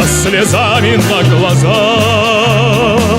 Со слезами на глазах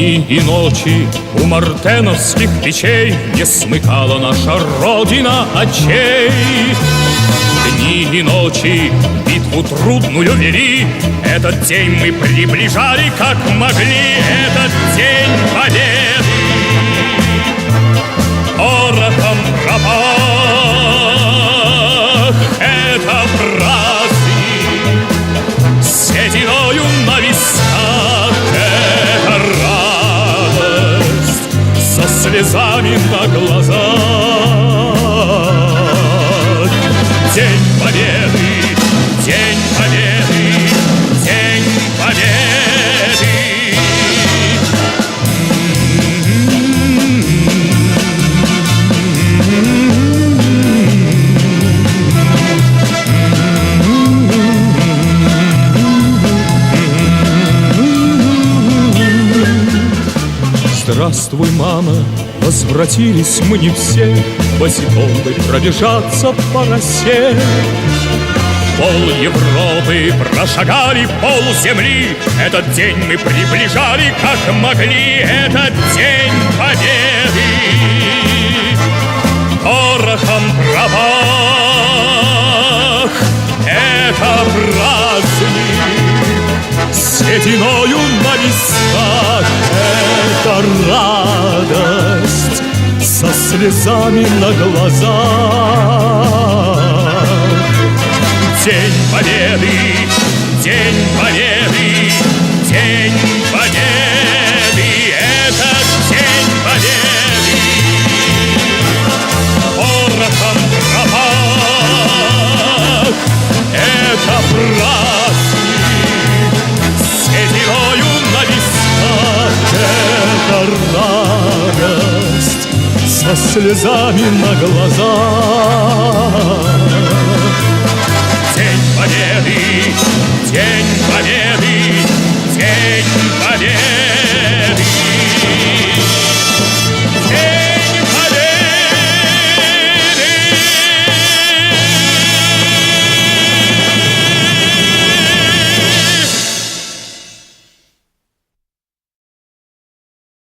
Дни и ночи у мартеновских печей Не смыкала наша Родина очей. Дни и ночи битву трудную вели Этот день мы приближали, как могли Этот день слезами на глазах Здравствуй, мама, возвратились мы не все Босиком бы пробежаться по росе. Пол Европы прошагали пол земли Этот день мы приближали, как могли Этот день победы. Порохом пропах Это праздник Сединою на висках Это радость Со слезами на глазах. День Победы, слезами на глаза. День Победы, День Победы, День Победы.